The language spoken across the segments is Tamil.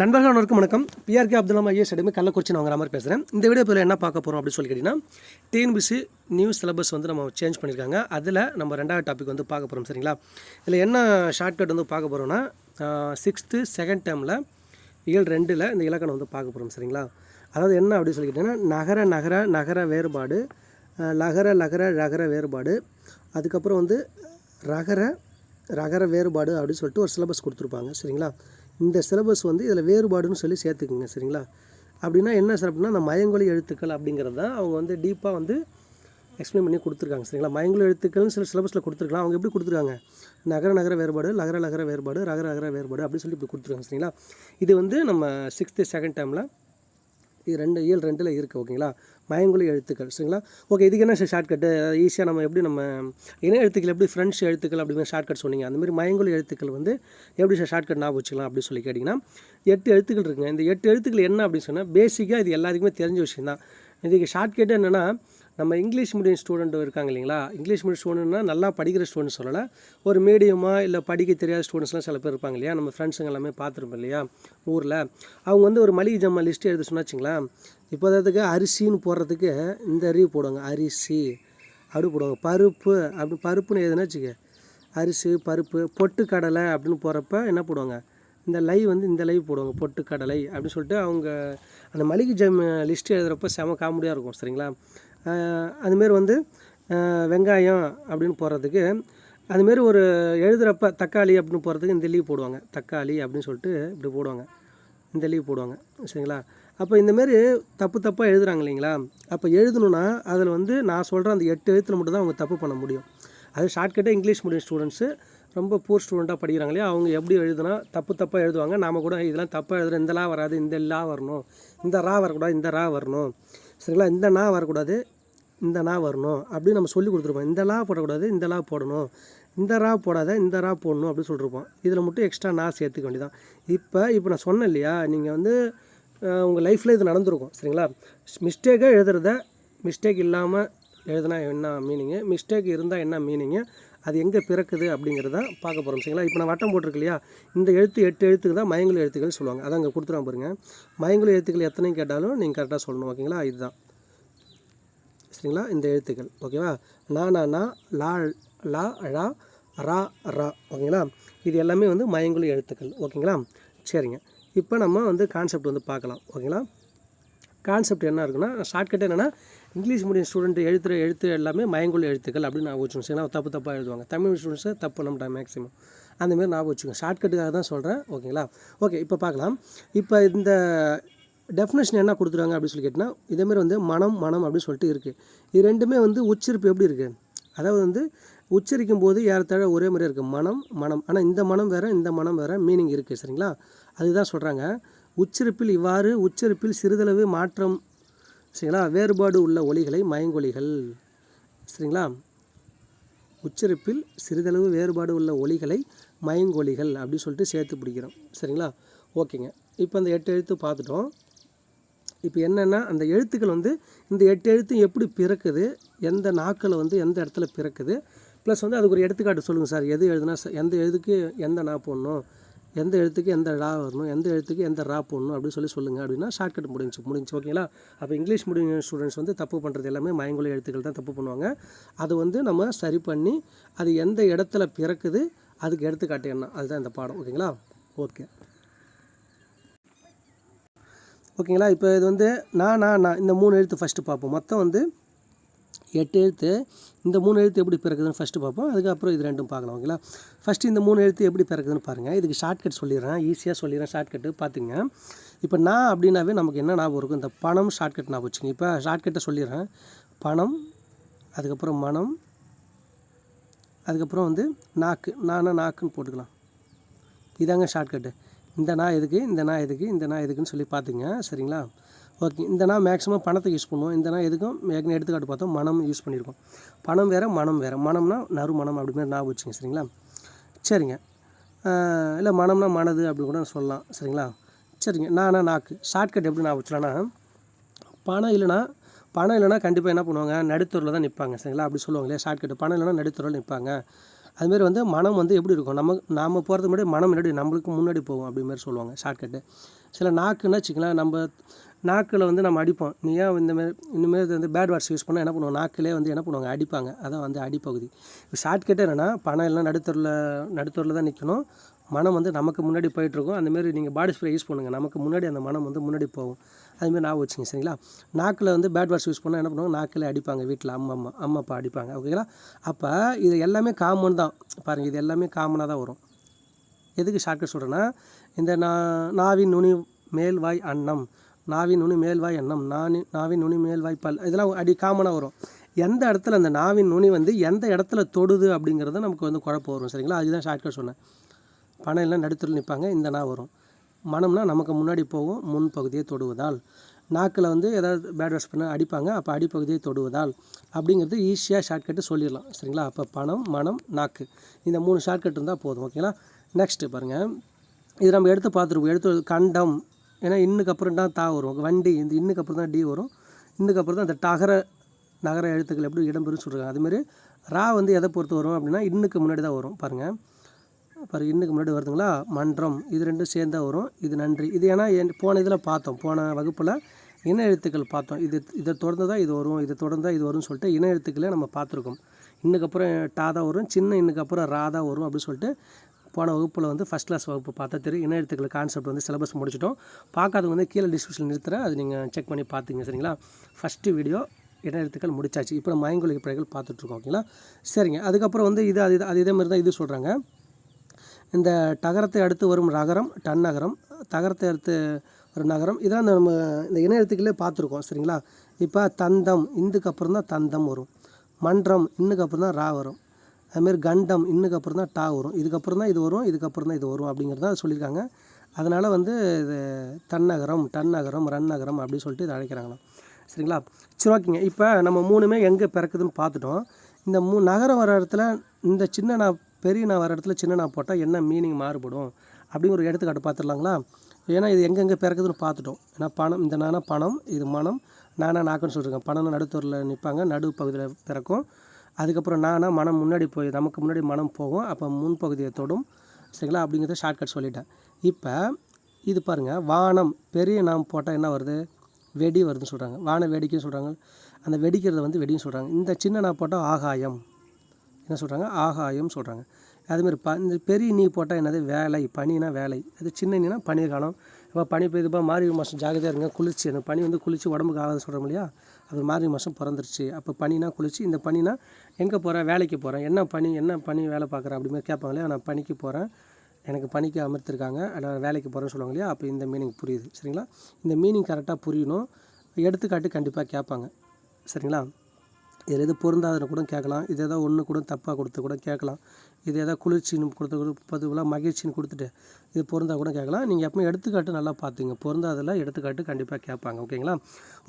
நண்பர்கள் அனைவருக்கும் வணக்கம். பிஆர்கே அப்துல்லாம் ஐஎஸ் அடிமை கள்ளக்குறிச்சி நான் வாங்குற மாதிரி பேசுகிறேன் இந்த வீடியோ பதில் என்ன பார்க்க போகிறோம் அப்படின்னு சொல்லி கேட்டிங்கன்னா டிஎன்பிசி நியூ சிலபஸ் வந்து நம்ம சேஞ்ச் பண்ணியிருக்காங்க. அதில் நம்ம ரெண்டாவது டாபிக் வந்து பார்க்க போகிறோம் சரிங்களா? இதில் என்ன ஷார்ட்கட் வந்து பார்க்க போகிறோம்னா சிக்ஸ்த்து செகண்ட் டேர்மில் இயல் ரெண்டில் இந்த இலக்கணம் வந்து பார்க்க போகிறோம் சரிங்களா? அதாவது என்ன அப்படின்னு சொல்லி கேட்டிங்கன்னா நகர நகர நகர வேறுபாடு லகர லகர ரகர வேறுபாடு அதுக்கப்புறம் வந்து ரகர ரகர வேறுபாடு அப்படின்னு சொல்லிட்டு ஒரு சிலபஸ் கொடுத்துருப்பாங்க சரிங்களா? இந்த சிலபஸ் வந்து இதில் வேறுபாடுன்னு சொல்லி சேர்த்துக்குங்க சரிங்களா? அப்படின்னா என்ன சார் அப்படின்னா அந்த மயங்கொலி எழுத்துக்கள் அப்படிங்கிறது தான் அவங்க வந்து டீப்பாக வந்து எக்ஸ்பிளைன் பண்ணி கொடுத்துருக்காங்க சரிங்களா? மயங்கொலி எழுத்துக்கள்னு சில சிலபஸில் கொடுத்துருக்கலாம். அவங்க எப்படி கொடுத்துருக்காங்க? நகர நகர வேறுபாடு நகர நகர வேறுபாடு ரகர நகர வேறுபாடு அப்படின்னு சொல்லி இப்படி கொடுத்துருக்காங்க சரிங்களா? இது வந்து நம்ம சிக்ஸ்த்து செகண்ட் டைமில் இது ரெண்டு இயல் ரெண்டில் இருக்குது ஓகேங்களா மயங்குழி எழுத்துக்கள் சரிங்களா? ஓகே இதுக்கு என்ன ஷார்ட்கட்டு ஈஸியாக நம்ம எப்படி நம்ம இன எழுத்துக்கள் எப்படி ஃப்ரெண்ட்ஸ் எழுத்துக்கள் அப்படிங்கிற ஷார்ட்கட் சொன்னீங்க. அந்த மாதிரி எழுத்துக்கள் வந்து எப்படி ஷார்ட்கட் ஞாபகம் வச்சுக்கலாம் அப்படின்னு சொல்லி கேட்டிங்கன்னா எட்டு எழுத்துக்கள் இருக்குங்க. இந்த எட்டு எழுத்துக்கள் என்ன அப்படின்னு சொன்னால் பேசிக்காக இது எல்லாத்துக்குமே தெரிஞ்ச விஷயம் தான் இதுக்கு ஷார்ட்கட் என்னென்னா நம்ம இங்கிலீஷ் மீடியம் ஸ்டூடெண்ட் இருக்காங்க இல்லைங்களா? இங்கிலீஷ் மீடியம் ஸ்டூடெண்ட்னா நல்லா படிக்கிற ஸ்டூடெண்ட் சொல்லலை. ஒரு மீடியமாக இல்லை படிக்க தெரியாத ஸ்டூடெண்ட்ஸ்லாம் சில பேர் இருப்பாங்க இல்லையா? நம்ம ஃப்ரெண்ட்ஸுங்க எல்லாமே பார்த்துருப்போம் இல்லையா? ஊரில். அவங்க வந்து ஒரு மளிகை ஜாமான் லிஸ்ட்டு எழுத சொன்னாச்சுங்களேன் இப்போ அதுக்கு அரிசின்னு போடுறதுக்கு இந்த அறிவு போடுவாங்க. அரிசி அப்படி போடுவாங்க. பருப்பு அப்படி பருப்புன்னு எதுனா வச்சுக்க. அரிசி பருப்பு பொட்டுக்கடலை அப்படின்னு போகிறப்ப என்ன போடுவாங்க? இந்த லை வந்து இந்த லை போடுவாங்க. பொட்டு கடலை அப்படின்னு சொல்லிட்டு அவங்க அந்த மளிகை ஜாம் லிஸ்ட்டு எழுதுகிறப்ப செம காமெடியாக இருக்கும் சரிங்களா? அதுமாரி வந்து வெங்காயம் அப்படின்னு போடுறதுக்கு அதுமாரி ஒரு எழுதுகிறப்ப தக்காளி அப்படின்னு போடுறதுக்கு இந்த லீவ் போடுவாங்க. தக்காளி அப்படின்னு சொல்லிட்டு இப்படி போடுவாங்க. இந்த லீவ் போடுவாங்க. சரிங்களா? அப்போ இந்தமாரி தப்பு தப்பாக எழுதுகிறாங்க இல்லைங்களா? அப்போ எழுதணுன்னா அதில் வந்து நான் சொல்கிற அந்த எட்டு எழுத்தில் மட்டும் தான் அவங்க தப்பு பண்ண முடியும். அது ஷார்ட்கட்டாக இங்கிலீஷ் மீடியம் ஸ்டூடெண்ட்ஸு ரொம்ப பூர் ஸ்டூடெண்ட்டாக படிக்கிறாங்க இல்லையா அவங்க எப்படி எழுதுனா தப்பு தப்பாக எழுதுவாங்க. நாம் கூட இதெல்லாம் தப்பாக எழுதுகிற இந்த லா வராது இந்த லா வரணும். இந்த ரா வரக்கூடாது இந்த ரா வரணும். சரிங்களா? இந்த நா வரக்கூடாது இந்த நா வரணும் அப்படின்னு நம்ம சொல்லி கொடுத்துருப்போம். இந்த லா போடக்கூடாது இந்த லா போடணும். இந்த ரா போடாத இந்த ரா போடணும் அப்படின்னு சொல்லியிருப்போம் இதில் மட்டும் எக்ஸ்ட்ரா நான் சேர்த்துக்க வேண்டியதான் இப்போ இப்போ நான் சொன்னேன் இல்லையா நீங்கள் வந்து உங்கள் லைஃப்பில் இது நடந்திருக்கும் சரிங்களா? மிஸ்டேக்காக எழுதுறத மிஸ்டேக் இல்லாமல் எழுதுனா என்ன மீனிங்கு மிஸ்டேக் இருந்தால் என்ன மீனிங்கு அது எங்கே பிறக்குது அப்படிங்கிறத பார்க்க போகிறோம் சரிங்களா? இப்போ நான் வட்டம் போட்டிருக்கு இல்லையா இந்த எழுத்து எட்டு எழுத்துக்கு தான் மயங்குல எழுத்துக்கள் சொல்லுவாங்க. அதான் அங்கே கொடுத்துருவாங்க பாருங்கள் மயங்குல எழுத்துக்கள் எத்தனை கேட்டாலும் நீங்கள் கரெக்டாக சொல்லணும் ஓகேங்களா இதுதான். சரிங்களா இந்த எழுத்துக்கள். ஓகேவா? நா நா நா லா லா ழா ரா ரா. ஓகேங்களா? இது எல்லாமே வந்து மயங்குழி எழுத்துக்கள். ஓகேங்களா? சரிங்க. இப்போ நம்ம வந்து கான்செப்ட் வந்து பார்க்கலாம். ஓகேங்களா? கான்செப்ட் என்ன இருக்குன்னா ஷார்ட்கட் என்னென்னா இங்கிலீஷ் மீடியம் ஸ்டூடெண்ட் எழுத்துற எழுத்து எல்லாமே மயங்குள்ள எழுத்துக்கள் அப்படின்னு நான் வச்சுக்கோங்க. சரிங்களா? தப்பு தப்பாக எழுதுவாங்க. தமிழ் ஸ்டூடெண்ட்ஸு தப்பு பண்ண மேக்ஸிமம் அந்தமாரி நான் வச்சுக்கோங்க. ஷார்ட்கட்டுக்காக தான் சொல்கிறேன் ஓகேங்களா? ஓகே இப்போ பார்க்கலாம். இப்போ இந்த டெஃபினேஷன் என்ன கொடுத்துருவாங்க அப்படின்னு சொல்லி கேட்டிங்கன்னா இதேமாரி வந்து மனம் மனம் அப்படின்னு சொல்லிட்டு இருக்குது இது ரெண்டுமே வந்து உச்சரிப்பு எப்படி இருக்குது அதாவது வந்து உச்சரிக்கும் போது ஏறத்தாழ ஒரே மாதிரி இருக்குது மனம் மனம். ஆனால் இந்த மனம் வேறு இந்த மனம் வேறு மீனிங் இருக்குது சரிங்களா? அதுதான் சொல்கிறாங்க உச்சரிப்பில் இவ்வாறு உச்சரிப்பில் சிறிதளவு மாற்றம் சரிங்களா? வேறுபாடு உள்ள ஒலிகளை மயங்கொலிகள் சரிங்களா? உச்சரிப்பில் சிறிதளவு வேறுபாடு உள்ள ஒலிகளை மயங்கொலிகள் அப்படின்னு சொல்லிட்டு சேர்த்து பிடிக்கிறோம் சரிங்களா? ஓகேங்க. இப்போ அந்த எட்டு எழுத்து பார்த்துட்டோம். இப்போ என்னென்னா அந்த எழுத்துக்கள் வந்து இந்த எட்டு எழுத்து எப்படி பிறக்குது எந்த நாக்கில் வந்து எந்த இடத்துல பிறக்குது ப்ளஸ் வந்து அதுக்கு ஒரு எடுத்துக்காட்டு சொல்லுங்கள் சார். எது எழுதுனா எந்த எழுத்துக்கு எந்த நா போடணும் எந்த எழுத்துக்கு எந்த ரா வரணும் எந்த எழுத்துக்கு எந்த ரா போடணும் அப்படின்னு சொல்லி சொல்லுங்கள் அப்படின்னா ஷார்ட்கட் முடிஞ்சு முடிஞ்சு ஓகேங்களா அப்போ இங்கிலீஷ் மீடியம் ஸ்டூடெண்ட்ஸ் வந்து தப்பு பண்ணுறது எல்லாமே மயங்குள்ள எழுத்துக்கள் தான் தப்பு பண்ணுவாங்க. அது வந்து நம்ம சரி பண்ணி அது எந்த இடத்துல பிறக்குது அதுக்கு எடுத்துக்காட்டு என்ன? அதுதான் இந்த பாடம் ஓகேங்களா ஓகே ஓகேங்களா? இப்போ இது வந்து நான் நான் நான் இந்த மூணு எழுத்து ஃபஸ்ட்டு பார்ப்போம். மொத்தம் வந்து எட்டு எழுத்து. இந்த மூணு எழுத்து எப்படி பிறக்குதுன்னு ஃபஸ்ட்டு பார்ப்போம். அதுக்கப்புறம் இது ரெண்டும் பார்க்கலாம் ஓகேங்களா? ஃபஸ்ட்டு இந்த மூணு எழுத்து எப்படி பிறக்குதுன்னு பாருங்கள் இதுக்கு ஷார்ட்கட் சொல்லிடுறேன். ஈஸியாக சொல்லிடுறேன் ஷார்ட்கட்டு பார்த்துங்க இப்போ நான் அப்படின்னாவே நமக்கு என்ன ஞாபகம் இருக்கும்? இந்த பணம் ஷார்ட்கட் ஞாபகம் வச்சுங்க. இப்போ ஷார்ட்கட்டை சொல்லிடுறேன். பணம் அதுக்கப்புறம் மனம் அதுக்கப்புறம் வந்து நாக்கு. நானா நாக்குன்னு போட்டுக்கலாம். இதாங்க ஷார்ட்கட்டு இந்த நாய் எதுக்கு இந்த நாய் எதுக்கு இந்த நாய் எதுக்குன்னு சொல்லி பார்த்துங்க சரிங்களா? ஓகே இந்த நா மேக்ஸிமம் பணத்தை யூஸ் பண்ணுவோம். இந்த நாள் எதுக்கும் மேக்னி எடுத்துக்காட்டு பார்த்தோம் மனம் யூஸ் பண்ணியிருக்கோம். பணம் வேறு மனம் வேறு. மனம்னா நறுமணம் அப்படி மாதிரி நான் வச்சுங்க சரிங்களா? சரிங்க. இல்லை மனம்னா மனது அப்படி கூட சொல்லலாம் சரிங்களா? சரிங்க நானா நாக்கு. ஷார்ட்கட் எப்படி நான் வச்சலான்னா பணம் இல்லைன்னா பணம் இல்லைன்னா கண்டிப்பாக என்ன பண்ணுவாங்க? நடுத்தூரில் தான் நிற்பாங்க சரிங்களா? அப்படி சொல்லுவாங்க ஷார்ட்கட் பணம் இல்லைனா நடுத்தூரில் நிற்பாங்க. அதுமாரி வந்து மனம் வந்து எப்படி இருக்கும்? நம்ம நாம் போகிறதுக்கு முன்னாடி மனம் முன்னாடி நம்மளுக்கு முன்னாடி போகும் அப்படி மாதிரி சொல்லுவாங்க ஷார்ட்கட்டு சில நாக்குன்னா வச்சுக்கலாம் நம்ம நாக்கில் வந்து நம்ம அடிப்போம். நீ ஏன் இந்தமாரி இந்தமாரி வந்து பேட் வேர்ட்ஸ் யூஸ் பண்ணால் என்ன பண்ணுவோம் நாக்கிலே வந்து என்ன பண்ணுவாங்க? அடிப்பாங்க. அதான் வந்து அடிப்பகுதி. ஷார்ட்கட்டு என்னென்னா பணம் எல்லாம் நடுத்தரில் நடுத்தரில் தான் நிற்கணும் மனம் வந்து நமக்கு முன்னாடி போயிட்டுருக்கும் அந்தமாரி நீங்கள் பாடி ஸ்ப்ரே யூஸ் பண்ணுங்கள் நமக்கு முன்னாடி அந்த மனம் வந்து முன்னாடி போகும். அதுமாரி நான் வச்சுங்க சரிங்களா? நாக்கில் வந்து பேட் வாஷ் யூஸ் பண்ணால் என்ன பண்ணுவாங்க? நாக்கில் அடிப்பாங்க வீட்டில் அம்மா அம்மா அம்மா அப்பா அடிப்பாங்க ஓகேங்களா அப்போ இது எல்லாமே காமன் தான். பாருங்கள் இது எல்லாமே காமனாக தான் வரும். எதுக்கு ஷார்ட்கட் சொல்கிறேன்னா இந்த நா நாவின் நுனி மேல்வாய் அன்னம் நாவின் நுனி மேல்வாய் அன்னம் நானி நாவின் நுனி மேல்வாய் பல் இதெல்லாம் அடி காமனாக வரும். எந்த இடத்துல அந்த நாவின் நுனி வந்து எந்த இடத்துல தொடுது அப்படிங்கிறத நமக்கு வந்து குழப்பம் வரும் சரிங்களா? அதுதான் ஷார்ட்கட் சொன்னேன். பணம் எல்லாம் நடுத்தரில் நிற்பாங்க இந்த நா வரும். மனம்னா நமக்கு முன்னாடி போகும் முன் பகுதியை தொடுவதால். நாக்கில் வந்து ஏதாவது பேட் வாஷ் பண்ண அடிப்பாங்க அப்போ அடிப்பகுதியை தொடுவதால். அப்படிங்கிறது ஈஸியாக ஷார்ட்கட்டு சொல்லிடலாம். சரிங்களா? அப்போ பணம் மனம் நாக்கு. இந்த மூணு ஷார்ட்கட் இருந்தால் போதும். ஓகேங்களா நெக்ஸ்ட்டு பாருங்கள் இது நம்ம எடுத்து பார்த்துருப்போம். எடுத்து கண்டம். ஏன்னா இன்னுக்கு அப்புறம் தான் தா வரும். வண்டி இந்த இன்னுக்கு அப்புறம் தான் டி வரும். இன்னுக்கு அப்புறம் தான் அந்த டகர நகர எழுத்துக்கள் எப்படி இடம்பெறும் சொல்கிறாங்க அதுமாரி ரா வந்து எதை பொறுத்து வரும் அப்படின்னா இன்னுக்கு முன்னாடி தான் வரும். பாருங்கள் அப்புறம் இன்னுக்கு முன்னாடி வருதுங்களா? மன்றம். இது ரெண்டும் சேர்ந்தா வரும். இது நன்றி. இது ஏன்னா என் போன இதில் பார்த்தோம். போன வகுப்பில் இன எழுத்துக்கள் பார்த்தோம். இது இதை தொடர்ந்து தான் இது வரும். இதை தொடர்ந்து தான் இது வரும்னு சொல்லிட்டு இன எழுத்துக்களே நம்ம பார்த்துருக்கோம். இன்னுக்கப்புறம் டா தான் வரும். சின்ன இன்னுக்கப்புறம் ரா தான் வரும் அப்படின்னு சொல்லிட்டு போன வகுப்பில் வந்து ஃபஸ்ட் கிளாஸ் வகுப்பு பார்த்தா தெரியும். இன எழுத்துக்கள் கான்செப்ட் வந்து சிலபஸ் முடிச்சிட்டோம். பார்க்காதவங்க வந்து கீழே டிஸ்கிரிப்ஷன் நிறுத்துகிறேன் அது நீங்கள் செக் பண்ணி பார்த்துங்க சரிங்களா? ஃபஸ்ட்டு வீடியோ இன எழுத்துக்கள் முடிச்சாச்சு. இப்போ நம்ம மயங்கொலி பிழைகள் பார்த்துட்ருக்கோம் ஓகேங்களா? சரிங்க. அதுக்கப்புறம் வந்து இது அது அது இதே மாதிரி தான் இது சொல்கிறாங்க இந்த டகரத்தை அடுத்து வரும் நகரம் டன் நகரம் தகரத்தை அடுத்து ஒரு நகரம். இதெல்லாம் நம்ம இந்த இன எழுத்துக்களே பார்த்துருக்கோம் சரிங்களா? இப்போ தந்தம் இந்துக்கு அப்புறம் தான் தந்தம் வரும். மன்றம் இன்னுக்கு அப்புறம் தான் ரா வரும். அதுமாரி கண்டம் இன்னுக்கு அப்புறம் தான் டா வரும். இதுக்கப்புறம் தான் இது வரும் இதுக்கப்புறம் தான் இது வரும் அப்படிங்கிறத சொல்லியிருக்காங்க. அதனால் வந்து இது தன்னகரம் டன்னகரம் ரன்னகரம் அப்படின்னு சொல்லிட்டு இதை அழைக்கிறாங்களாம். சரிங்களா? சரி ஓகேங்க. இப்போ நம்ம மூணுமே எங்கே பிறக்குதுன்னு பார்த்துட்டோம். இந்த மூ நகரம் வர இடத்துல இந்த சின்ன நான் பெரிய நான் வர இடத்துல சின்ன நான் போட்டால் என்ன மீனிங் மாறுபடும்? அப்படிங்கிற ஒரு எடுத்துக்காட்டு பார்த்துடலாங்களா? ஏன்னா இது எங்கெங்கே பிறக்குதுன்னு பார்த்துட்டோம். ஏன்னா பணம் இந்த நானா பணம் இது மனம் நானா நாக்குன்னு சொல்லியிருக்கேன் பணம் நடுத்தூரில் நிற்பாங்க நடு பகுதியில் பிறக்கும். அதுக்கப்புறம் நானா மனம் முன்னாடி போய் நமக்கு முன்னாடி மனம் போகும். அப்போ முன்பகுதியை தொடும். சரிங்களா? அப்படிங்கிறத ஷார்ட்கட் சொல்லிட்டேன். இப்போ இது பாருங்கள் வானம் பெரிய நாம் போட்டால் என்ன வருது? வெடி வருதுன்னு சொல்கிறாங்க வான வேடிக்கைன்னு சொல்கிறாங்க அந்த வெடிக்கிறத வந்து வெடின்னு சொல்கிறாங்க இந்த சின்ன நான் போட்டால் ஆகாயம். என்ன சொல்கிறாங்க ஆகாயம் சொல்கிறாங்க அதுமாரி ப இந்த பெரிய நீ போட்டால் என்னது? வேலை பனினா வேலை. அது சின்ன நீனா பனிர்காலம் இப்போ பனி பெய்யுதுப்பா மார்கழி மாதம் ஜாகிரதையாக இருங்க. குளிர்ச்சி. அந்த பனி வந்து குளிர்ச்சி உடம்புக்கு ஆகாது சொல்கிறோம் இல்லையா? அது மார்கழி மாதம் பிறந்துருச்சு. அப்போ பனினா குளிர்ச்சி. இந்த பனினா எங்கே போகிறேன் வேலைக்கு போகிறேன் என்ன பனி என்ன பனி வேலை பார்க்குறேன் அப்படிமாதிரி கேட்பாங்க இல்லையா? நான் பனிக்கு போகிறேன் எனக்கு பணிக்கு அமர்த்திருக்காங்க. நான் வேலைக்கு போகிறேன்னு சொல்லுவாங்க இல்லையா? அப்போ இந்த மீனிங் புரியுது. சரிங்களா? இந்த மீனிங் கரெக்டாக புரியணும். எடுத்துக்காட்டு கண்டிப்பாக கேட்பாங்க. சரிங்களா? இதில் எது பொருந்தாதுன்னு கூட கேட்கலாம். இது எதாவது ஒன்று கூட தப்பாக கொடுத்து கூட கேட்கலாம். இது எதாவது குளிர்ச்சின்னு கொடுத்து கூட பதிவுலாம் மகிழ்ச்சின்னு கொடுத்துட்டு இது பொருந்தா கூட கேட்கலாம். நீங்கள் எப்பவுமே எடுத்துக்காட்டு நல்லா பார்த்துங்க. பொருந்தாதில் எடுத்துக்காட்டு கண்டிப்பாக கேட்பாங்க. ஓகேங்களா?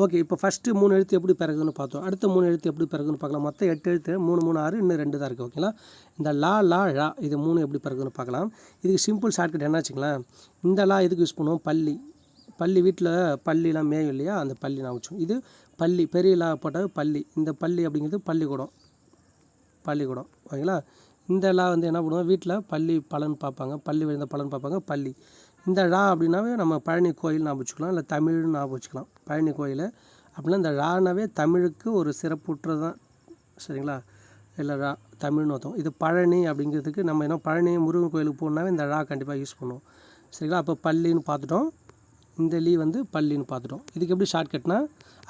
ஓகே இப்போ ஃபஸ்ட்டு மூணு எழுத்து எப்படி பிறகுன்னு பார்த்தோம். அடுத்த மூணு எழுத்து எப்படி பிறகுன்னு பார்க்கலாம். மொத்தம் எட்டு எழுத்து மூணு மூணு ஆறு இன்னும் ரெண்டு தான் இருக்குது ஓகேங்களா? இந்த லா லா ழா இது மூணு எப்படி பிறகுன்னு பார்க்கலாம். இதுக்கு சிம்பிள் ஷார்ட்கட் என்ன வச்சுங்களேன் இந்த லா எதுக்கு யூஸ் பண்ணுவோம்? பள்ளி. பள்ளி வீட்டில் பள்ளிலாம் மேயும் இல்லையா? அந்த பள்ளி நான் வச்சோம் இது பள்ளி பெரிய லா போட்டால் பள்ளி. இந்த பள்ளி அப்படிங்கிறது பள்ளிக்கூடம். பள்ளிக்கூடம். ஓகேங்களா? இந்த லா வந்து என்ன பண்ணுவோம் வீட்டில் பள்ளி பலன் பார்ப்பாங்க. பள்ளி விழுந்த பலன் பார்ப்பாங்க. பள்ளி. இந்த ழா அப்படின்னாவே நம்ம பழனி கோயில் ஞாபகம் வச்சுக்கலாம். இல்லை தமிழ்னு ஞாபகம் வச்சுக்கலாம். பழனி கோயில். அப்படின்னா இந்த ழானாவே தமிழுக்கு ஒரு சிறப்புற்றது தான். சரிங்களா? இல்லை ரா தமிழ்னு அர்த்தம். இது பழனி அப்படிங்கிறதுக்கு நம்ம என்ன பழனி முருகன் கோயிலுக்கு போகணுன்னாவே இந்த ழா கண்டிப்பாக யூஸ் பண்ணுவோம். சரிங்களா? அப்போ பள்ளின்னு பார்த்துட்டோம். இந்த லீ வந்து பள்ளின்னு பார்த்துட்டோம். இதுக்கு எப்படி ஷார்ட்கட்னா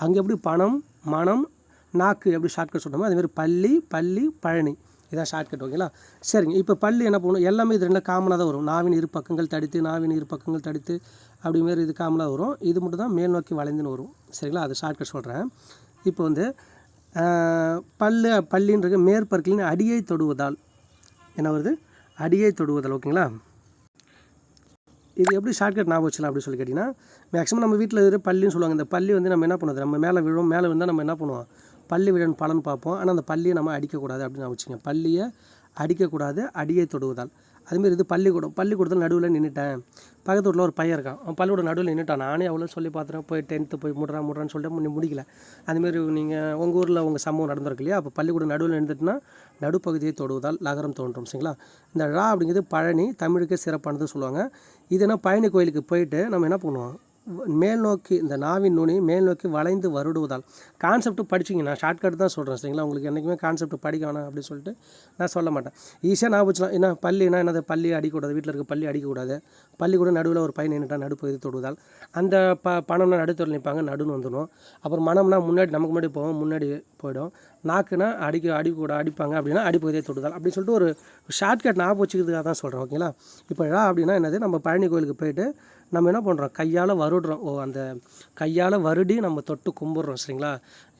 அங்கே எப்படி பணம் மனம் நாக்கு எப்படி ஷார்ட்கட் சொன்னோமோ அதேமாதிரி பள்ளி பள்ளி பழனி. இதான் ஷார்ட்கட் ஓகேங்களா சரிங்க. இப்போ பள்ளி என்ன பண்ணணும்? எல்லாமே இது ரெண்டு காமனாக தான் வரும். நாவின் இரு பக்கங்கள் தடித்து நாவின் இரு பக்கங்கள் தடித்து அப்படி மாரி இது காமனாக வரும். இது மட்டும் தான் மேல் நோக்கி வளைந்துன்னு வரும். சரிங்களா? அது ஷார்ட்கட் சொல்கிறேன் இப்போ வந்து பல்லு பள்ளின்றது மேற்பற்களின் அடியை தொடுவதால். என்ன வருது? அடியை தொடுவதால் ஓகேங்களா இது எப்படி ஷார்ட்கட் ஞாபகம் வச்சலாம் அப்படின்னு சொல்லி கேட்டிங்கன்னா மேக்ஸிமம் நம்ம வீட்டில் இருக்கிற பள்ளின்னு சொல்லுவாங்க. இந்த பள்ளி வந்து நம்ம என்ன பண்ணுறது நம்ம மேலே விழுவோம். மேலே விழுந்தால் நம்ம என்ன பண்ணுவோம்? பள்ளி விழன் பலன் பார்ப்போம். ஆனால் அந்த பள்ளியை நம்ம அடிக்கக்கூடாது அப்படின்னு நான் வச்சுங்க பள்ளியை அடிக்கக்கூடாது அடியை தொடுவதால். அதுமாரி இது பள்ளிக்கூடம். பள்ளிக்கூடத்தில் நடுவில் நின்றுட்டேன் பக்கத்து வீட்டில் ஒரு பையன் இருக்கான். அவன் பள்ளிக்கூடம் நடுவில் நின்றுட்டான் நானே அவ்வளோ சொல்லி பார்த்துட்டேன். போய் டென்த்து போய் முடுறா முடுறான்னு சொல்லிட்டு முன்னே முடிக்கல. அதுமாரி நீங்கள் உங்கள் ஊரில் உங்கள் சம்பவம் நடந்திருக்கு இல்லையா? அப்போ பள்ளிக்கூடம் நடுவில் நின்றுட்டுனா நடுப்பகுதியை தொடுவதால் நகரம் தோன்றும். சரிங்களா? இந்த ழா அப்படிங்கிறது பழனி தமிழுக்கே சிறப்பானது சொல்லுவாங்க. இதுனா பழனி கோயிலுக்கு போயிட்டு நம்ம என்ன பண்ணுவோம்? மேல் நோக்கி இந்த நாவின் நுனி மேல் நோக்கி வளைந்து வருடுவதால். கான்செப்ட் படிச்சிங்க நான் ஷார்ட்கட் தான் சொல்கிறேன் சரிங்களா? உங்களுக்கு என்றைக்குமே கான்செப்ட் படிக்க வேணாம் அப்படின்னு சொல்லிட்டு நான் சொல்ல மாட்டேன். ஈஸியாக நான் வச்சுலாம் என்ன பள்ளினா என்னது பள்ளி அடிக்கக்கூடாது வீட்டில் இருக்க பள்ளி அடிக்கக்கூடாது. பள்ளிக்கூட நடுவில் ஒரு பையன் நின்றுட்டா நடுப்பகுதி தொடுவதால். அந்த ப பணம்னா நடுத்தொழில் நிற்பாங்க நடுன்னு வந்துடும் அப்புறம் மனம்னா முன்னாடி நமக்கு முன்னாடி போவோம் முன்னாடி போயிடும். நாக்குனா அடிக்க அடிக்கூட அடிப்பாங்க அப்படின்னா அடிப்பகுதியை தொடுதல் அப்படின்னு சொல்லிட்டு ஒரு ஷார்ட்கட் ஞாபகம் வச்சுக்கிறதுக்காக தான் சொல்கிறேன் ஓகேங்களா? இப்போ அப்படின்னா என்னது நம்ம பழனி கோயிலுக்கு போயிட்டு நம்ம என்ன பண்ணுறோம் கையால் வருடுறோம். ஓ அந்த கையால் வருடி நம்ம தொட்டு கும்பிட்றோம் சரிங்களா?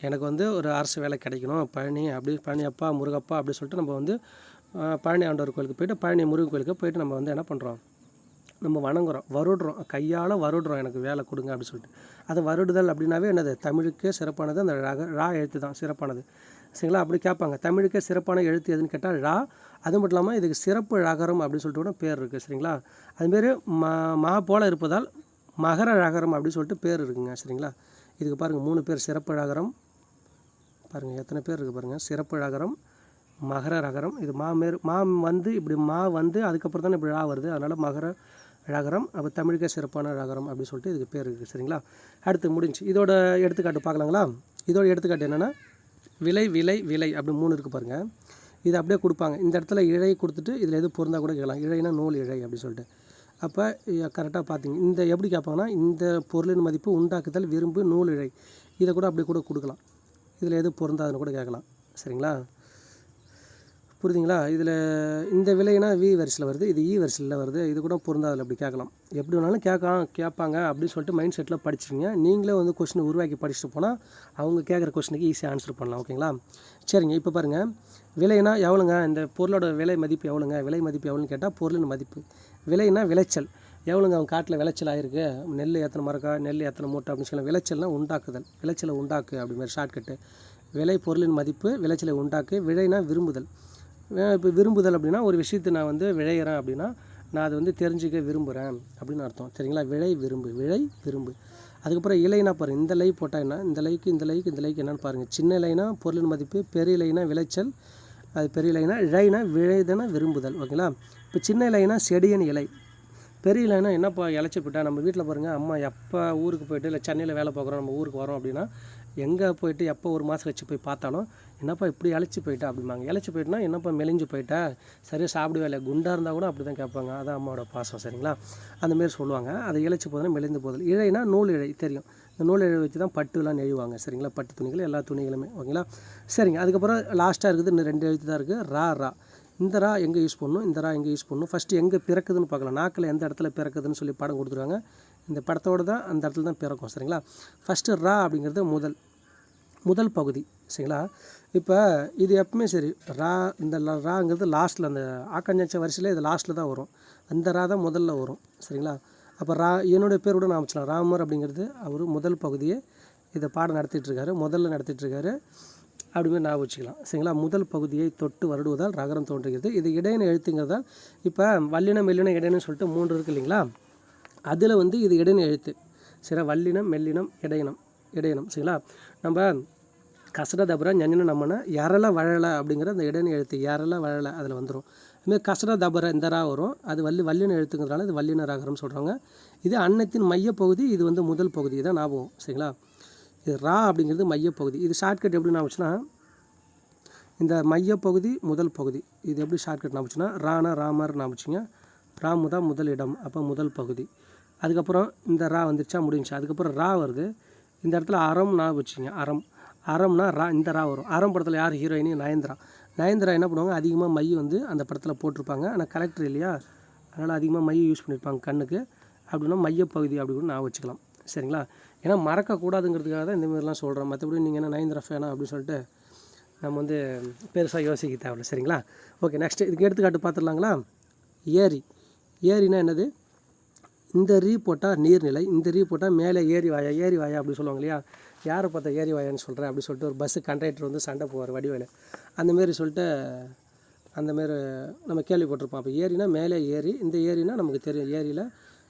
எனக்கு வந்து ஒரு அரசு வேலை கிடைக்கணும். பழனி அப்படி பழனி அப்பா முருகப்பா அப்படி சொல்லிட்டு நம்ம வந்து பழனி ஆண்டவர் கோயிலுக்கு போயிட்டு பழனி முருகன் கோயிலுக்கு போயிட்டு நம்ம வந்து என்ன பண்ணுறோம் நம்ம வணங்குறோம். வருடுறோம். கையால் வருடுறோம். எனக்கு வேலை கொடுங்க அப்படின்னு சொல்லிட்டு. அது வருடுதல் அப்படின்னாவே என்னது? தமிழுக்கே சிறப்பானது. அந்த ரக ரா எழுத்து தான். சிறப்பானது. சரிங்களா? அப்படி கேட்பாங்க. தமிழுக்கே சிறப்பான எழுத்து எதுன்னு கேட்டால் ரா. அது மட்டும் இல்லாமல் இதுக்கு சிறப்பு ரகரம் அப்படின்னு சொல்லிட்டு கூட பேர் இருக்குது சரிங்களா? அதுமாரி மா மா போல இருப்பதால் மகர ரகரம் அப்படின்னு சொல்லிட்டு பேர் இருக்குங்க சரிங்களா? இதுக்கு பாருங்கள் மூணு பேர் சிறப்பு ரகரம். பாருங்கள் எத்தனை பேர் இருக்குது பாருங்கள் சிறப்பு ரகரம் மகர ரகரம். இது மாமேர் மா வந்து இப்படி மா வந்து அதுக்கப்புறம் தானே இப்படி ரா வருது. அதனால் மகர ரகரம் அப்போ தமிழுக்கே சிறப்பான ரகரம் அப்படின்னு சொல்லிட்டு இதுக்கு பேர் இருக்குது சரிங்களா? அடுத்து முடிஞ்சு. இதோட எடுத்துக்காட்டு பார்க்கலாங்களா? இதோட எடுத்துக்காட்டு என்னென்னா விலை விலை விலை அப்படி மூணு இருக்குது பாருங்கள் இது அப்படியே கொடுப்பாங்க. இந்த இடத்துல இழை கொடுத்துட்டு இதில் எது பொருந்தா கூட கேட்கலாம். இழைனா நூல் இழை அப்படி சொல்லிட்டு. அப்போ கரெக்டாக பார்த்தீங்க இந்த எப்படி கேட்பாங்கன்னா இந்த பொருளின் மதிப்பு உண்டாக்குதல் விரும்பு நூல் இழை. இதை கூட அப்படி கூட கொடுக்கலாம். இதில் எது பொருந்தாதுன்னு கூட கேட்கலாம். சரிங்களா? புரியுதுங்களா இதில் இந்த விலைனா வி வரிசையில் வருது இது e இ வரிசையில் வருது இது கூட பொருந்தாதில் அப்படி கேட்கலாம். எப்படி வேணாலும் கேட்கலாம் கேட்பாங்க அப்படின்னு சொல்லிட்டு மைண்ட் செட்டில் படிச்சுங்க நீங்களே வந்து கொஸ்டின் உருவாக்கி படிச்சுட்டு போனால் அவங்க கேட்குற கொஸ்டினுக்கு ஈஸியாக ஆன்சர் பண்ணலாம் ஓகேங்களா? சரிங்க இப்போ பாருங்கள் விலைனா எவ்வளோங்க? இந்த பொருளோட விலை மதிப்பு எவ்வளோங்க? விலை மதிப்பு எவ்வளோன்னு கேட்டால் பொருளின் மதிப்பு. விலைனா விளைச்சல். எவ்வளோங்க? அவங்க காட்டில் விளைச்சல் ஆகிருக்கு நெல் எத்தனை மரக்கா நெல் எத்தனை மூட்டை அப்படின்னு சொல்லி விளைச்சல்னா உண்டாக்குதல். விளைச்சலை உண்டாக்கு அப்படி மாதிரி ஷார்ட்கட்டு விலை பொருளின் மதிப்பு விளைச்சலை உண்டாக்கு. விலைனா விரும்புதல். இப்போ விரும்புதல் அப்படின்னா ஒரு விஷயத்தை நான் வந்து விளையிறேன் அப்படின்னா நான் அதை வந்து தெரிஞ்சுக்க விரும்புகிறேன் அப்படின்னு அர்த்தம். சரிங்களா? விளை விரும்பு விளை விரும்பு. அதுக்கப்புறம் இலைனா பாருங்கள் இந்த லை போட்டால் என்ன? இந்த லைக்கு இந்த லைக்கு இந்த லைக்கு என்னென்னு பாருங்கள் சின்ன இலைனா பொருளின் மதிப்பு பெரிய இலைனா விளைச்சல் அது பெரிய இலைனா இழைனா விழைதன விரும்புதல். ஓகேங்களா? இப்போ சின்ன இலைனா செடியன் இலை. பெரிய இலைனா என்னப்பா இழைச்சி போயிட்டா நம்ம வீட்டில் பாருங்கள் அம்மா எப்போ ஊருக்கு போயிட்டு இல்லை சென்னையில் வேலை பார்க்குறோம் நம்ம ஊருக்கு வரோம் அப்படின்னா எங்கே போயிட்டு எப்போ ஒரு மாதம் கழிச்சு போய் பார்த்தாலும் என்னப்பா இப்படி இழைச்சி போயிட்டா அப்படிம்பாங்க. இழைச்சி போயிட்டுனா என்னப்பா மெலிஞ்சு போயிட்டா? சரியாக சாப்பிட வேலை குண்டாக இருந்தால் கூட அப்படி தான் கேட்பாங்க. அதான் அம்மாவோட பாசம் சரிங்களா? அந்த மாரி சொல்லுவாங்க. அதை இழைச்சி போதுன்னா மெலிந்து போதில் இழைனா நூல் இழை தெரியும். இந்த நூல் இழை வச்சு தான் பட்டுலாம் நெழுவாங்க சரிங்களா? பட்டு துணிகள் எல்லா துணிகளுமே ஓகேங்களா? சரிங்க. அதுக்கப்புறம் லாஸ்ட்டாக இருக்குது. இன்னும் ரெண்டு எழுத்து தான் இருக்குது. ரா ரா. இந்த ரா எங்கே யூஸ் பண்ணணும்? இந்த ரா எங்கே யூஸ் பண்ணணும்? ஃபஸ்ட்டு எங்கே பிறக்குதுன்னு பார்க்கலாம். நாக்கில் எந்த இடத்துல பிறக்குதுன்னு சொல்லி படம் கொடுத்துருவாங்க இந்த படத்தோடு தான் அந்த இடத்துல தான் பிறக்கும் சரிங்களா? ஃபஸ்ட்டு ரா அப்படிங்கிறது முதல் முதல் பகுதி சரிங்களா? இப்போ இது எப்பவுமே சரி. ரா இந்த ல- ராங்கிறது லாஸ்ட்டில் அந்த ஆக்கஞ்சச்ச வரிசையில் இது லாஸ்ட்டில் தான் வரும். அந்த ரா தான் முதல்ல வரும். சரிங்களா? அப்போ ரா என்னுடைய பேர் கூட நான் வச்சுக்கலாம் ராமர் அப்படிங்கிறது அவர் முதல் பகுதியை இதை பாடம் நடத்திட்டுருக்காரு முதல்ல நடத்திட்டுருக்காரு இருக்காரு. அப்படிமே நான் வச்சுக்கலாம். சரிங்களா? முதல் பகுதியை தொட்டு வருடுவதால் ரகரம் தோன்றுகிறது. இது இடையின எழுத்துங்கிறதால் இப்போ வல்லினம் மெல்லினம் இடையினு சொல்லிட்டு மூன்று இருக்குது இல்லைங்களா? அதில் வந்து இது இடையின எழுத்து. சரி வல்லினம் மெல்லினம் இடையினம் இடையினம். சரிங்களா? நம்ம கசட தபரா ஞஞ்சன நம்மன எரல வழல அப்படிங்கிற அந்த இடையின எழுத்து எரல வழல அதில் வந்துடும் இதுமாதிரி கசட தபர இந்த ரா வரும். அது வள்ளி வல்லின எழுத்துங்கிறதுனால இது வல்லின ராகரம் சொல்கிறாங்க இது அன்னத்தின் மையப்பகுதி இது வந்து முதல் பகுதி. தான் ஞாபகம் சரிங்களா? இது ரா அப்படிங்கிறது மையப்பகுதி. இது ஷார்ட்கட் எப்படி நான் இந்த மையப்பகுதி முதல் பகுதி. இது எப்படி ஷார்ட்கட் நான் ராணா ரானா ராமர் நான் ராமு தான் முதல் இடம் அப்போ முதல் பகுதி. அதுக்கப்புறம் இந்த ரா வந்துருச்சா முடிஞ்சுச்சு? அதுக்கப்புறம் ரா வருது. இந்த இடத்துல அறம் நான் வச்சுங்க அறம். அறம்னா ரா இந்த ரா வரும். அறம் படத்தில் யார் ஹீரோயினி நயன்தரா. நயன்தரா என்ன பண்ணுவாங்க? அதிகமாக மை வந்து அந்த படத்தில் போட்டிருப்பாங்க. ஆனால் கலெக்டர் இல்லையா? அதனால் அதிகமாக மை யூஸ் பண்ணியிருப்பாங்க கண்ணுக்கு. அப்படின்னா மையப்பகுதி அப்படி கூட நான் வச்சுக்கலாம். சரிங்களா? ஏன்னா மறக்கக்கூடாதுங்கிறதுக்காக தான் இந்த மாதிரிலாம் சொல்கிறேன் மற்றபடி நீங்கள் என்ன நயன்தரா ஃபேனா அப்படின்னு சொல்லிட்டு நம்ம வந்து பெருசாக யோசிக்க தேவையில்ல. சரிங்களா? ஓகே நெக்ஸ்ட் இதுக்கு எடுத்துக்காட்டு பார்த்துடலாங்களா? ஏரி. ஏரினா என்னது? இந்த ரீ போட்டால் நீர்நிலை இந்த ரீ போட்டால் மேலே ஏரி வாயா ஏரி வாயா அப்படி சொல்லுவாங்க இல்லையா? யாரை பார்த்தா ஏரி வாயான்னு சொல்கிறேன் அப்படி சொல்லிட்டு ஒரு பஸ்ஸு கண்டக்டர் வந்து சண்டை போவார் வடிவேல. அந்தமாரி சொல்லிட்டு அந்த மாரி நம்ம கேள்விப்பட்டிருப்போம். அப்போ ஏரினா மேலே ஏரி இந்த ஏரினா நமக்கு தெரியும். ஏரியில்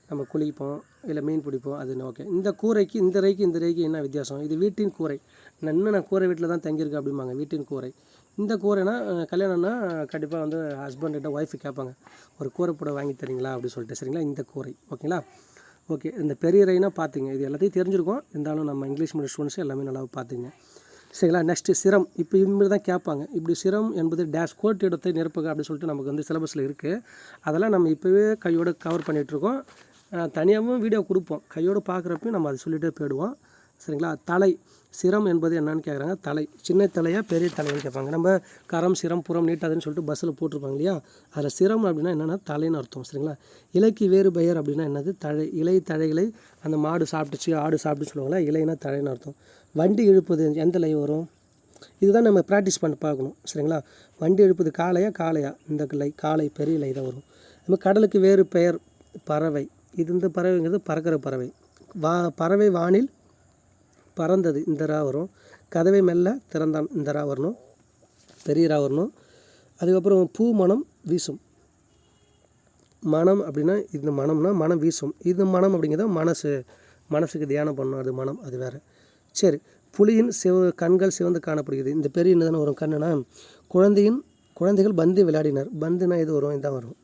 நம்ம குளிப்போம் இல்லை மீன் பிடிப்போம் அது ஓகே இந்த கூரைக்கு இந்த ரைக்கு இந்த ரைக்கு என்ன வித்தியாசம்? இது வீட்டின் கூரை. நான் இன்னும் நான் கூரை வீட்டில் தான் தங்கியிருக்கேன் அப்படிம்பாங்க வீட்டின் கூரை. இந்த கூரைனா கல்யாணம்னா கண்டிப்பாக வந்து ஹஸ்பண்ட்கிட்ட ஒய்ஃபு கேட்பாங்க. ஒரு கூரை கூட வாங்கி தரீங்களா அப்படின்னு சொல்லிட்டு. சரிங்களா? இந்த கூரை. ஓகேங்களா? ஓகே. இந்த பெரிய ரைனா பார்த்துங்க இது எல்லாத்தையும் தெரிஞ்சிருக்கோம். இருந்தாலும் நம்ம இங்கிலீஷ் மீடியம் ஸ்டூடெண்ட்ஸ் எல்லாமே நல்லா பார்த்துங்க சரிங்களா? நெக்ஸ்ட்டு சிரம். இப்போ இனிமேல் தான் கேட்பாங்க. இப்படி சிரம் என்பது டேஷ் கோட் இடத்தை நிரப்புக அப்படின்னு சொல்லிட்டு நமக்கு வந்து சிலபஸில் இருக்குது அதெல்லாம் நம்ம இப்போவே கையோடு கவர் பண்ணிகிட்ருக்கோம் தனியாகவும் வீடியோ கொடுப்போம். கையோடு பார்க்குறப்பையும் நம்ம அதை சொல்லிகிட்டே போயிடுவோம். சரிங்களா? தலை. சிரம் என்பது என்னன்னு கேட்குறாங்க தலை. சின்ன தலையா பெரிய தலைன்னு கேட்பாங்க நம்ம கரம் சிரம் புறம் நீட்டாதுன்னு சொல்லிட்டு பஸ்ஸில் போட்டிருப்பாங்க இல்லையா? அதில் சிரம் அப்படின்னா என்னென்னா தலைன்னு அர்த்தம் சரிங்களா? இலைக்கு வேறு பெயர் அப்படின்னா என்னது? தழை. இலை தழைகளை அந்த மாடு சாப்பிட்டுச்சு ஆடு சாப்பிட்டு சொல்லுவாங்களா இலைனா தழைன்னு அர்த்தம். வண்டி இழுப்பது எந்த லை வரும்? இதுதான் நம்ம ப்ராக்டிஸ் பண்ணி பார்க்கணும் சரிங்களா? வண்டி இழுப்பது காளையா காளையா? இந்த லை காளை பெரிய லை தான் வரும். நம்ம கடலுக்கு வேறு பெயர் பறவை. இது இந்த பறவைங்கிறது பறக்கிற பறவை. வா பறவை வானில் பறந்தது இந்த ரா வரும் கதவை மெல்ல திறந்தான் இந்த ரா வரணும் பெரிய ரா வரணும் அதுக்கப்புறம் பூ மனம் வீசும். மனம் அப்படின்னா இந்த மனம்னா மனம் வீசும். இது மனம் அப்படிங்கிறது மனசு மனசுக்கு தியானம் பண்ணணும் அது மனம் அது வேறு. சரி புலியின் சிவ கண்கள் சிவந்து காணப்படுகிறது. இந்த பெரிய என்னதானே வரும்? கண்ணுனா குழந்தையின் குழந்தைகள் பந்து விளையாடினர். பந்துனா இது வரும்? இதான் வரும்.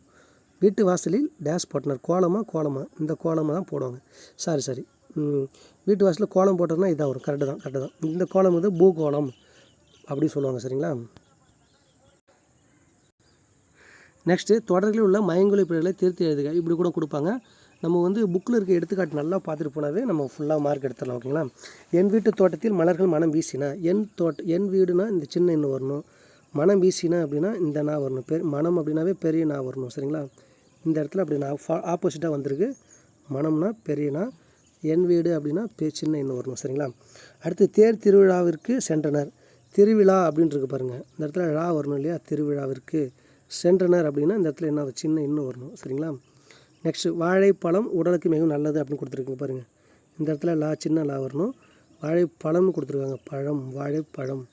வீட்டு வாசலில் டேஷ் போட்டனர். கோலமாக கோலமாக இந்த கோலமாக தான் போடுவாங்க. Sorry sorry. வீட்டு வாசலில் கோலம் போட்டோம்னா இதாக வரும். கரெக்டு தான் கரெக்டு தான். இந்த கோலம் வந்து பூ கோலம் அப்படின்னு சொல்லுவாங்க சரிங்களா? நெக்ஸ்ட்டு தொடர்களில் உள்ள மயங்கொலி பிழைகளை திருத்தி எழுதுக. இப்படி கூட கொடுப்பாங்க. நம்ம வந்து புக்கில் இருக்க எடுத்துக்காட்டு நல்லா பார்த்துட்டு போனாவே நம்ம ஃபுல்லாக மார்க் எடுத்துடலாம் ஓகேங்களா? என் வீட்டு தோட்டத்தில் மலர்கள் மனம் வீசினா. என் தோட்ட என் வீடுனா இந்த சின்ன இன்னும் வரணும். மனம் வீசினா அப்படின்னா இந்த நா வரணும். பெரு மனம் அப்படின்னாவே பெரிய நா வரணும் சரிங்களா? இந்த இடத்துல அப்படி நான் ஆப்போசிட்டாக வந்திருக்கு. மனம்னா பெரியனா என் வீடு அப்படின்னா பே சின்ன இன்னும் வரணும் சரிங்களா? அடுத்து தேர் திருவிழாவிற்கு சென்றனர். திருவிழா அப்படின்னு இருக்கு பாருங்கள் இந்த இடத்துல ழா வரணும் இல்லையா? திருவிழாவிற்கு சென்றனர் அப்படின்னா இந்த இடத்துல என்ன சின்ன இன்னும் வரணும் சரிங்களா? நெக்ஸ்ட்டு வாழைப்பழம் உடலுக்கு மிகவும் நல்லது அப்படின்னு கொடுத்துருக்குங்க பாருங்கள் இந்த இடத்துல லா சின்ன லா வரணும். வாழைப்பழம்னு கொடுத்துருக்காங்க. பழம் வாழைப்பழம்.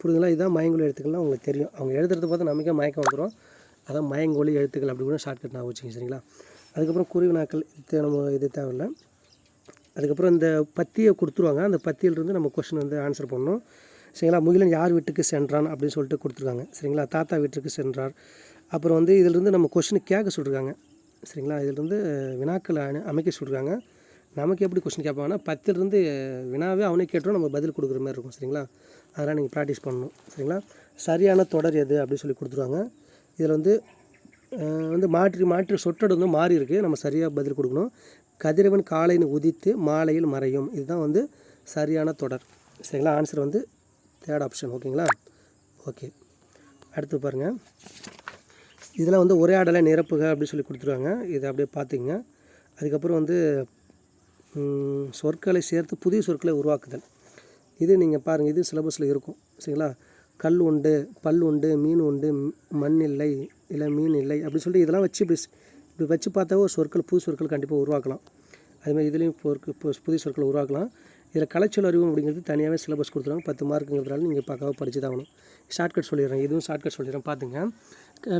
புரியுதுங்களா? இதுதான் மயங்கொலி எழுத்துக்கள்லாம் உங்களுக்கு தெரியும். அவங்க எழுதுறது பார்த்து நமக்கே மயக்கம் வந்துடும் அதான் மயங்கொலி எழுத்துக்கள் அப்படி கூட ஷார்ட்கட் நான் வச்சுங்க சரிங்களா? அதுக்கப்புறம் குருவினாக்கள் இது நம்ம இது தேவையில்லை. அதுக்கப்புறம் இந்த பத்தியை கொடுத்துருவாங்க. அந்த பத்தியிலிருந்து நம்ம கொஷின் வந்து ஆன்சர் பண்ணணும். சரிங்களா? முகிலன் யார் வீட்டுக்கு சென்றான் அப்படின்னு சொல்லிட்டு கொடுத்துருக்காங்க. சரிங்களா? தாத்தா வீட்டுக்கு சென்றார். அப்புறம் வந்து இதிலிருந்து நம்ம கொஷின் கேட்க சொல்லிருக்காங்க. சரிங்களா? இதிலிருந்து வினாக்கள் அணு- அமைக்க சொல்லிருக்காங்க. நமக்கு எப்படி கொஷின் கேட்பாங்கன்னா பத்திலிருந்து வினாவே அவனே கேட்டோம் நம்ம பதில் கொடுக்குற மாதிரி இருக்கும். சரிங்களா? அதெல்லாம் நீங்கள் ப்ராக்டிஸ் பண்ணணும். சரிங்களா? சரியான தொடர் எது அப்படின்னு சொல்லி கொடுத்துருவாங்க. இதில் வந்து வந்து மாற்றி மாற்றி சொற்றொடர் வந்து மாறி இருக்குது நம்ம சரியாக பதில் கொடுக்கணும். கதிரவன் காலையில் உதித்து மாலையில் மறையும். இதுதான் வந்து சரியான தொடர். சரிங்களா? ஆன்சர் வந்து தேர்ட் ஆப்ஷன் ஓகேங்களா? ஓகே. அடுத்து பாருங்கள் இதெல்லாம் வந்து உரையாடலை நிரப்புக அப்படின்னு சொல்லி கொடுத்துருவாங்க. இதை அப்படியே பார்த்துங்க அதுக்கப்புறம் வந்து சொற்களை சேர்த்து புதிய சொற்களை உருவாக்குதல். இது நீங்கள் பாருங்கள் இது சிலபஸில் இருக்கும். சரிங்களா? கல் உண்டு பல் உண்டு மீன் உண்டு மண் இல்லை இல்லை மீன் இல்லை அப்படின்னு சொல்லிட்டு இதெல்லாம் வச்சு இப்படி இப்படி வச்சு பார்த்தாவே ஒரு சொற்கள் புது சொற்கள் கண்டிப்பாக உருவாக்கலாம். அதுமாதிரி இதுலேயும் பொருக்கு புதிய சொற்களை உருவாக்கலாம். இதில் கலைச்சொல் அறிவு அப்படிங்கிறது தனியாகவே சிலபஸ் கொடுத்துருவாங்க. பத்து மார்க்குங்கிறதுனால நீங்கள் பக்காவாக படிச்சு தான் ஆகணும். ஷார்ட்கட் சொல்லிடுறேன். இதுவும் ஷார்ட்கட் சொல்லிடுறேன். பார்த்துங்க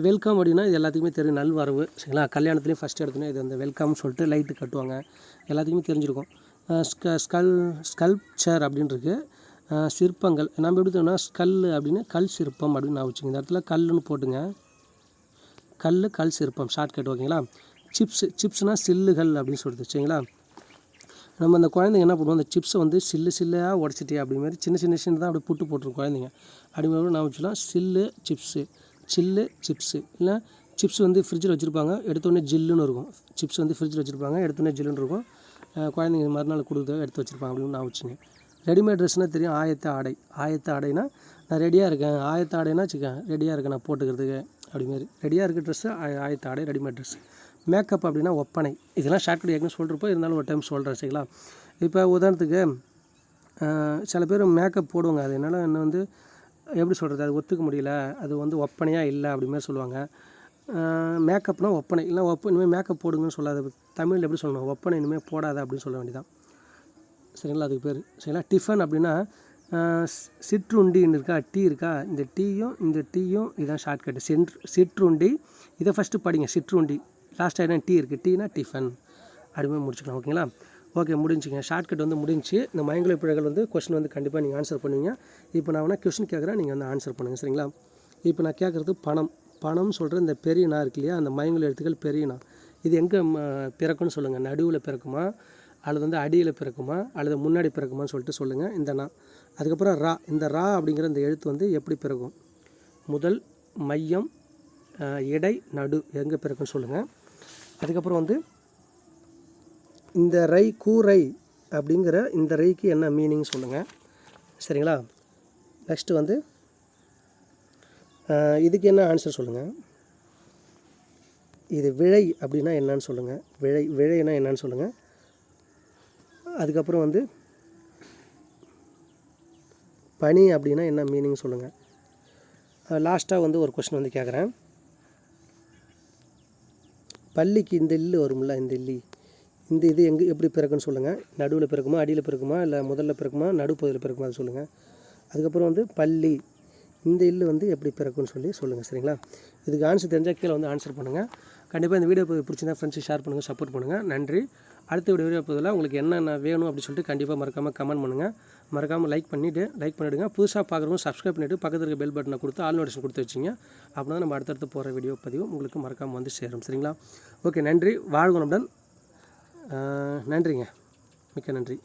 வெல்கம் அப்படின்னா இது எல்லாத்துக்குமே தெரியும். நல்வரவு. சரிங்களா? கல்யாணத்துலேயும் ஃபஸ்ட் எடுத்தோன்னே இது அந்த வெல்கம்னு சொல்லிட்டு லைட்டு கட்டுவாங்க. எல்லாத்துக்குமே தெரிஞ்சிருக்கும். ஸ்க ஸ்கல் ஸ்கல்ப்சர் அப்படின்ருக்கு சிற்பங்கள். நம்ம எப்படி தெரியும்னா ஸ்கல் அப்படின்னு கல் சிற்பம் அப்படின்னு நான் வச்சுங்க இந்த இடத்துல கல்லுன்னு போட்டுங்க. கல் கல் சிற்பம். ஷார்ட்கட் ஓகேங்களா சிப்ஸ் சிப்ஸ்னால் சில்லுகள் அப்படின்னு சொல்லிட்டு சரிங்களா? நம்ம அந்த குழந்தைங்க என்ன பண்ணுவோம் அந்த சிப்ஸை வந்து சில்லு சில்லையாக உடச்சிட்டே அப்படி மாதிரி சின்ன சின்ன சின்ன தான் அப்படி புட்டு போட்டுரும் குழந்தைங்க. அப்படி மாதிரி நான் வச்சுலாம் சில்லு சிப்ஸு. சில்லு சிப்ஸு. இல்லை சிப்ஸ் வந்து ஃப்ரிட்ஜில் வச்சுருப்பாங்க எடுத்தோடனே ஜில்லுன்னு இருக்கும். சிப்ஸ் வந்து ஃப்ரிட்ஜில் வச்சுருப்பாங்க எடுத்தோடனே ஜில்லுன்னு இருக்கும். குழந்தைங்க மறுநாள் கொடுத்து எடுத்து வச்சுருப்பாங்க அப்படின்னு நான் வச்சுங்க. ரெடிமேட் ட்ரெஸ்னால் தெரியும் ஆயத்த ஆடை. ஆயத்த ஆடைனா நான் ரெடியாக இருக்கேன். ஆயத்த ஆடைனா வச்சுக்கேன் ரெடியாக இருக்கேன் நான் போட்டுக்கிறதுக்கு. அப்படி மாதிரி. ரெடியாக இருக்க ட்ரெஸ்ஸு ஆயத்த ஆடை ரெடிமேட் ட்ரெஸ் மேக்கப் அப்படின்னா ஒப்பனை. இதெல்லாம் ஷார்ட்கட் ஏற்கனவே சொல்கிறப்போ இருந்தாலும் ஒரு டைம் சொல்கிறேன் சரிங்களா? இப்போ உதாரணத்துக்கு சில பேர் மேக்கப் போடுவாங்க. அது என்னால் என்ன வந்து எப்படி சொல்கிறது அது ஒத்துக்க முடியல. அது வந்து ஒப்பனையாக இல்லை அப்படிமாரி சொல்லுவாங்க. மேக்கப்னால் ஒப்பனை. இல்லை ஒப்ப இனிமேல் மேக்கப் போடுங்கன்னு சொல்லாத தமிழில் எப்படி சொல்லணும்? ஒப்பனை இனிமேல் போடாத அப்படின்னு சொல்ல வேண்டியதான் சரிங்களா? அதுக்கு பேர். சரிங்களா? டிஃபன் அப்படின்னா சிற்றுண்டின்னு இருக்கா? டீ இருக்கா? இந்த டீயும் இந்த டீயும் இதான் ஷார்ட்கட் சிற்று சிற்றுண்டி. இதை ஃபஸ்ட்டு படிங்க. சிற்றுண்டி. லாஸ்ட்டாக என்ன டீ இருக்குது டீனா டிஃபன் அப்படிமே முடிச்சுக்கலாம் ஓகேங்களா ஓகே முடிஞ்சுங்க. ஷார்ட்கட் வந்து முடிஞ்சு இந்த மயங்குல பிழைகள் வந்து கொஸ்டின் வந்து கண்டிப்பாக நீங்கள் ஆன்சர் பண்ணுவீங்க. இப்போ நான் வேணால் கொஷின் கேட்குறேன் நீங்கள் வந்து ஆன்சர் பண்ணுங்கள் சரிங்களா? இப்போ நான் கேட்குறது பணம். பணம் சொல்கிற இந்த பெரிய நா இருக்கு இல்லையா? அந்த மயங்குல எழுத்துக்கள் பெரிய நா. இது எங்கே பிறக்கும்னு சொல்லுங்கள் நடுவில் பிறக்குமா? அல்லது வந்து அடியில் பிறக்குமா? அல்லது முன்னாடி பிறக்குமான்னு சொல்லிட்டு சொல்லுங்கள் இந்த நா. அதுக்கப்புறம் ரா. இந்த ரா அப்படிங்கிற இந்த எழுத்து வந்து எப்படி பிறக்கும்? முதல் மையம் இடை நடு. எங்கே பிறக்குன்னு சொல்லுங்கள் அதுக்கப்புறம் வந்து இந்த ரை கூரை அப்படிங்கிற இந்த ரைக்கு என்ன மீனிங் சொல்லுங்கள் சரிங்களா? நெக்ஸ்ட்டு வந்து இதுக்கு என்ன ஆன்சர் சொல்லுங்கள் இது விழை அப்படின்னா என்னன்னு சொல்லுங்கள் விழை விழைனா என்னன்னு சொல்லுங்கள் அதுக்கப்புறம் வந்து பனி அப்படின்னா என்ன மீனிங் சொல்லுங்கள் லாஸ்ட்டாக வந்து ஒரு கொஸ்டின் வந்து கேட்குறேன் பள்ளிக்கு இந்த இல்லு வரும்ல இந்த இல்லி. இந்த இது எங்கே எப்படி பிறக்குன்னு சொல்லுங்கள் நடுவில் பிறக்குமா அடியில் பிறக்குமா இல்லை முதல்ல பிறக்குமா நடுப்பகுதியில் பிறக்குமா அது சொல்லுங்கள் அதுக்கப்புறம் வந்து பள்ளி இந்த இல்லு வந்து எப்படி பிறக்குன்னு சொல்லி சொல்லுங்கள் சரிங்களா? இதுக்கு ஆன்சர் தெரிஞ்சால் கீழே வந்து ஆன்சர் பண்ணுங்கள் கண்டிப்பாக இந்த வீடியோ பிடிச்சிருந்தா ஃப்ரெண்ட்ஸுக்கு ஷேர் பண்ணுங்கள் சப்போர்ட் பண்ணுங்கள் நன்றி. அடுத்த வீடியோ வீடியோ உங்களுக்கு என்னென்ன வேணும் அப்படின்னு சொல்லிட்டு கண்டிப்பாக மறக்காமல் கமெண்ட் பண்ணுங்கள் மறக்காமல் லைக் பண்ணிவிட்டு லைக் பண்ணிவிடுங்க புதுசாக பார்க்குறவங்க சப்ஸ்கிரைப் பண்ணிவிட்டு பக்கத்தில் இருக்க பெல் பட்டனை கொடுத்து ஆல் நோட்டிஃபிகேஷன் கொடுத்து வச்சிங்க. அப்படின்னா நம்ம அடுத்தடுத்து போகிற வீடியோ பதிவு உங்களுக்கு மறக்காமல் வந்து சேரும். சரிங்களா? ஓகே நன்றி. வாழ்க நன்றிங்க. மிக்க நன்றி.